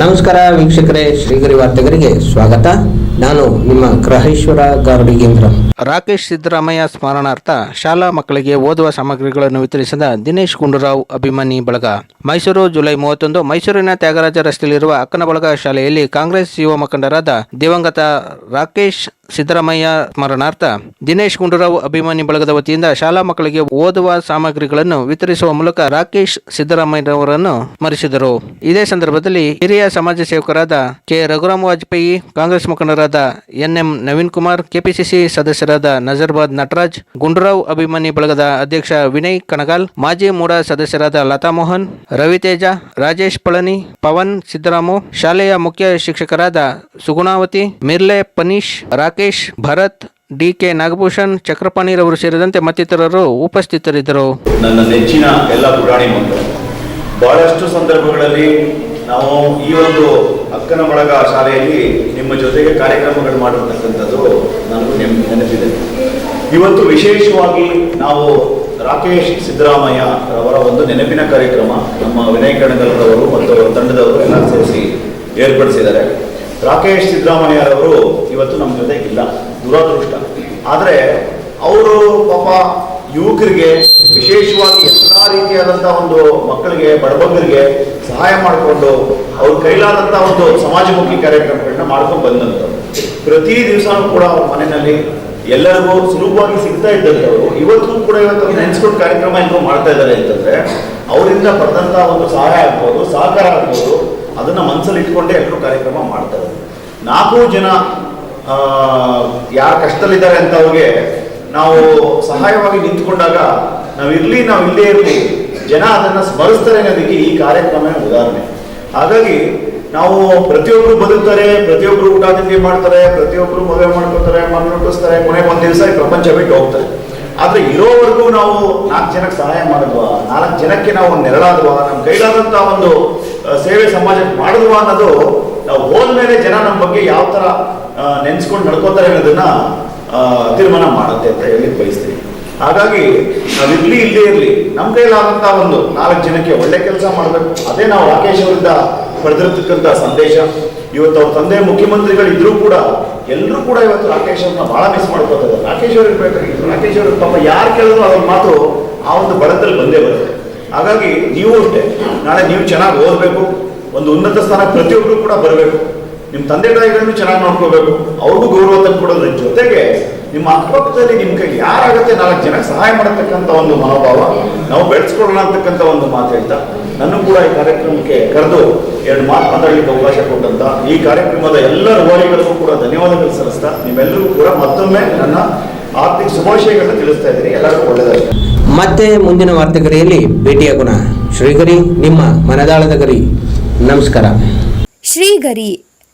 ನಮಸ್ಕಾರ ವೀಕ್ಷಕರೇ, ಶ್ರೀಗರಿ ವಾರ್ತೆಗರಿಗೆ ಸ್ವಾಗತ. ನಾನು ನಿಮ್ಮ ಗ್ರಹೇಶ್ವರ ಗಾರ್ಡಿಗೇಂದ್ರ ರಾಕೇಶ್ ಸಿದ್ದರಾಮಯ್ಯ ಸ್ಮರಣಾರ್ಥ ಶಾಲಾ ಮಕ್ಕಳಿಗೆ ಓದುವ ಸಾಮಗ್ರಿಗಳನ್ನು ವಿತರಿಸಿದ ದಿನೇಶ್ ಗುಂಡೂರಾವ್ ಅಭಿಮಾನಿ ಬಳಗ. ಮೈಸೂರು ಜುಲೈ ಮೂವತ್ತೊಂದು ಮೈಸೂರಿನ ತ್ಯಾಗರಾಜ ರಸ್ತೆಯಲ್ಲಿರುವ ಅಕ್ಕನ ಬಳಗ ಶಾಲೆಯಲ್ಲಿ ಕಾಂಗ್ರೆಸ್ ಯುವ ಮುಖಂಡರಾದ ದಿವಂಗತ ರಾಕೇಶ್ ಸಿದ್ದರಾಮಯ್ಯ ಸ್ಮರಣಾರ್ಥ ದಿನೇಶ್ ಗುಂಡೂರಾವ್ ಅಭಿಮಾನಿ ಬಳಗದ ವತಿಯಿಂದ ಶಾಲಾ ಮಕ್ಕಳಿಗೆ ಓದುವ ಸಾಮಗ್ರಿಗಳನ್ನು ವಿತರಿಸುವ ಮೂಲಕ ರಾಕೇಶ್ ಸಿದ್ದರಾಮಯ್ಯರವರನ್ನು ಸ್ಮರಿಸಿದರು. ಇದೇ ಸಂದರ್ಭದಲ್ಲಿ ಹಿರಿಯ ಸಮಾಜ ಸೇವಕರಾದ ಕೆ. ರಘುರಾಮ್ ವಾಜಪೇಯಿ, ಕಾಂಗ್ರೆಸ್ ಮುಖಂಡರಾದ ಎನ್ಎಂ ನವೀನ್ ಕುಮಾರ್, ಕೆಪಿಸಿಸಿ ಸದಸ್ಯರಾದ ನಜರ್ಬಾದ್ ನಟರಾಜ್, ಗುಂಡೂರಾವ್ ಅಭಿಮಾನಿ ಬಳಗದ ಅಧ್ಯಕ್ಷ ವಿನಯ್ ಕಣಗಾಲ್, ಮಾಜಿ ಮೂಡ ಸದಸ್ಯರಾದ ಲತಾ ಮೋಹನ್ ರವಿತೇಜ ರಾಜೇಶ್ ಪಳನಿ, ಪವನ್ ಸಿದ್ದರಾಮು, ಶಾಲೆಯ ಮುಖ್ಯ ಶಿಕ್ಷಕರಾದ ಸುಗುಣಾವತಿ, ಮಿರ್ಲೆ ಪನೀಶ್, ರಾಕೇಶ್, ಭರತ್ ಡಿ ಕೆ ನಾಗಭೂಷಣ್ ಚಕ್ರಪಾಣಿರವರು ಸೇರಿದಂತೆ ಮತ್ತಿತರರು ಉಪಸ್ಥಿತರಿದ್ದರು. ನನ್ನ ನೆಚ್ಚಿನ ಎಲ್ಲ ಪುರಾಣಿ ಮಕ್ಕಳು, ಬಹಳಷ್ಟು ಸಂದರ್ಭಗಳಲ್ಲಿ ನಾವು ಈ ಒಂದು ಅಕ್ಕನ ಬಳಗ ಶಾಲೆಯಲ್ಲಿ ನಿಮ್ಮ ಜೊತೆಗೆ ಕಾರ್ಯಕ್ರಮಗಳು ಮಾಡಿರ್ತಕ್ಕಂಥದ್ದು ನೆಮ್, ನೆನಪಿದೆ. ಇವತ್ತು ವಿಶೇಷವಾಗಿ ನಾವು ರಾಕೇಶ್ ಸಿದ್ದರಾಮಯ್ಯ ಅವರ ಒಂದು ನೆನಪಿನ ಕಾರ್ಯಕ್ರಮ ನಮ್ಮ ವಿನಯ್ ಕಣಗಲ್ರವರು ಮತ್ತು ತಂಡದವರು ಎಲ್ಲ ಸೇರಿಸಿ ಏರ್ಪಡಿಸಿದ್ದಾರೆ. ರಾಕೇಶ್ ಸಿದ್ದರಾಮಯ್ಯರವರು ಇವತ್ತು ನಮ್ಮ ಜೊತೆಗಿಲ್ಲ, ದುರಾದೃಷ್ಟ. ಆದರೆ ಅವರು ಪಾಪ ಯುವಕರಿಗೆ ವಿಶೇಷವಾಗಿ ಎಲ್ಲ ರೀತಿಯಾದಂತಹ ಒಂದು ಮಕ್ಕಳಿಗೆ ಬಡಬಗ್ಗರಿಗೆ ಸಹಾಯ ಮಾಡಿಕೊಂಡು ಅವ್ರ ಕೈಲಾದಂತಹ ಒಂದು ಸಮಾಜಮುಖಿ ಕಾರ್ಯಕ್ರಮಗಳನ್ನ ಮಾಡ್ಕೊಂಡು ಬಂದಂತ ಪ್ರತಿ ದಿವಸನೂ ಕೂಡ ಅವ್ರ ಮನೆಯಲ್ಲಿ ಎಲ್ಲರಿಗೂ ಸುಲಭವಾಗಿ ಸಿಗ್ತಾ ಇದ್ದಂಥವ್ರು. ಇವತ್ತು ಕೂಡ ಇವತ್ತು ನೆನೆಸ್ಕೊಂಡು ಕಾರ್ಯಕ್ರಮ ಏನೋ ಮಾಡ್ತಾ ಇದ್ದಾರೆ ಅಂತಂದ್ರೆ, ಅವರಿಂದ ಬರೆದಂಥ ಒಂದು ಸಹಾಯ ಆಗ್ಬೋದು, ಸಹಕಾರ ಆಗ್ಬೋದು, ಅದನ್ನ ಮನಸ್ಸಲ್ಲಿ ಇಟ್ಕೊಂಡೇ ಎಲ್ಲರೂ ಕಾರ್ಯಕ್ರಮ ಮಾಡ್ತಾರೆ ನಾಲ್ಕು ಜನ ಯಾರು ಕಷ್ಟದಲ್ಲಿದ್ದಾರೆ ಅಂತ ಅವ್ರಿಗೆ ನಾವು ಸಹಾಯವಾಗಿ ನಿಂತ್ಕೊಂಡಾಗ ನಾವು ಇರ್ಲಿ ನಾವು ಇಲ್ಲೇ ಇರಲಿ, ಜನ ಅದನ್ನ ಸ್ಮರಿಸ್ತಾರೆ ಅನ್ನೋದಕ್ಕೆ ಈ ಕಾರ್ಯಕ್ರಮ ಉದಾಹರಣೆ. ಹಾಗಾಗಿ ನಾವು ಪ್ರತಿಯೊಬ್ರು ಬದುಕ್ತಾರೆ, ಪ್ರತಿಯೊಬ್ರು ಊಟ ತಿಂಡಿ ಮಾಡ್ತಾರೆ, ಪ್ರತಿಯೊಬ್ರು ಮದುವೆ ಮಾಡ್ಕೊತಾರೆ ಮನೆ ಹುಟ್ಟಿಸ್ತಾರೆ ಒಂದು ದಿವಸ ಈ ಪ್ರಪಂಚ ಬಿಟ್ಟು ಹೋಗ್ತಾರೆ. ಆದ್ರೆ ಇರೋವರೆಗೂ ನಾವು ನಾಲ್ಕು ಜನಕ್ಕೆ ಸಹಾಯ ಮಾಡಿದ್ವಾ ನಾಲ್ಕು ಜನಕ್ಕೆ ನಾವು ಒಂದು ನೆರಳಾದ್ವಾ ನಮ್ಮ ಕೈಲಾದಂತ ಒಂದು ಸೇವೆ ಸಮಾಜಕ್ಕೆ ಮಾಡಿದ್ವಾ ಅನ್ನೋದು ನಾವು ಹೋದ್ಮೇಲೆ ಜನ ನಮ್ಮ ಬಗ್ಗೆ ಯಾವ ತರ ನೆನ್ಸ್ಕೊಂಡು ನಡ್ಕೋತಾರೆ ಅನ್ನೋದನ್ನ ತೀರ್ಮಾನ ಮಾಡುತ್ತೆ ಅಂತ ಹೇಳಿ ಬಯಸ್ತೀನಿ. ಹಾಗಾಗಿ ನಾವಿರ್ಲಿ ಇಲ್ಲೇ ಇರ್ಲಿ ನಮ್ಮ ಕೈಲಾದಂಥ ಒಂದು ನಾಲ್ಕು ಜನಕ್ಕೆ ಒಳ್ಳೆ ಕೆಲಸ ಮಾಡಬೇಕು. ಅದೇ ನಾವು ರಾಕೇಶ್ ಅವರಿಂದ ಪಡೆದಿರ್ತಕ್ಕಂಥ ಸಂದೇಶ. ಇವತ್ತು ಅವ್ರ ತಂದೆ ಮುಖ್ಯಮಂತ್ರಿಗಳು ಇದ್ರೂ ಕೂಡ ಎಲ್ಲರೂ ಕೂಡ ಇವತ್ತು ರಾಕೇಶ್ ಅವ್ರನ್ನ ಬಹಳ ಮಿಸ್ ಮಾಡ್ಕೋತಾರೆ ರಾಕೇಶ್ ಅವ್ರಿಗೆ ಬೇಕಾಗಿತ್ತು ರಾಕೇಶ್ ಅವ್ರಿಗೆ ಪಾಪ ಯಾರು ಕೇಳಿದ್ರು ಅವ್ರ ಮಾತು ಆ ಒಂದು ಬಡದಲ್ಲಿ ಬಂದೇ ಬರುತ್ತೆ. ಹಾಗಾಗಿ ನೀವು ಅಷ್ಟೇ, ನಾಳೆ ನೀವು ಚೆನ್ನಾಗಿ ಓದಬೇಕು. ಒಂದು ಉನ್ನತ ಸ್ಥಾನ ಪ್ರತಿಯೊಬ್ಬರು ಕೂಡ ಬರಬೇಕು. ನಿಮ್ಮ ತಂದೆ ತಾಯಿಗಳನ್ನು ಚೆನ್ನಾಗಿ ನೋಡ್ಕೋಬೇಕು ಅವ್ರಿಗೂ ಗೌರವ ತಂದು ಕೊಡೋದ್ರ ಜೊತೆಗೆ ನಿಮ್ಮ ಅಕ್ಕಪಕ್ಕದಲ್ಲಿ ನಿಮ್ ಕೈ ಯಾರಾಗುತ್ತೆ ನಾಲ್ಕು ಜನ ಸಹಾಯ ಮಾಡತಕ್ಕಂಥ ಒಂದು ಮನೋಭಾವ ನಾವು ಬೆಳೆಸ್ಕೊಳ್ಳೋಣ ಅಂತಕ್ಕಂತ ಒಂದು ಮಾತು ಹೇಳ್ತಾ ನಾನು ಕೂಡ ಈ ಕಾರ್ಯಕ್ರಮಕ್ಕೆ ಕರೆದು ಎರಡು ಮಾತು ಮಾತಾಡಲಿಕ್ಕೆ ಅವಕಾಶ ಕೊಟ್ಟಂತ ಈ ಕಾರ್ಯಕ್ರಮದ ಎಲ್ಲ ರುವಾರಿಗಳಿಗೂ ಕೂಡ ಧನ್ಯವಾದಗಳು ಸಲ್ಲಿಸ್ತಾ ನಿಮ್ಮೆಲ್ಲರೂ ಕೂಡ ಮತ್ತೊಮ್ಮೆ ನನ್ನ ಆರ್ಥಿಕ ಶುಭಾಶಯಗಳನ್ನ ತಿಳಿಸ್ತಾ ಇದ್ದೀನಿ. ಎಲ್ಲರಿಗೂ ಒಳ್ಳೆಯದಾಗಲಿ. ಮತ್ತೆ ಮುಂದಿನ ವಾರ್ತೆಗರಿಯಲ್ಲಿ ಭೇಟಿಯಾಗೋಣ ಶ್ರೀಗರಿ ನಿಮ್ಮ ಮನದಾಳದ ಗರಿ. ನಮಸ್ಕಾರ. ಶ್ರೀಗರಿ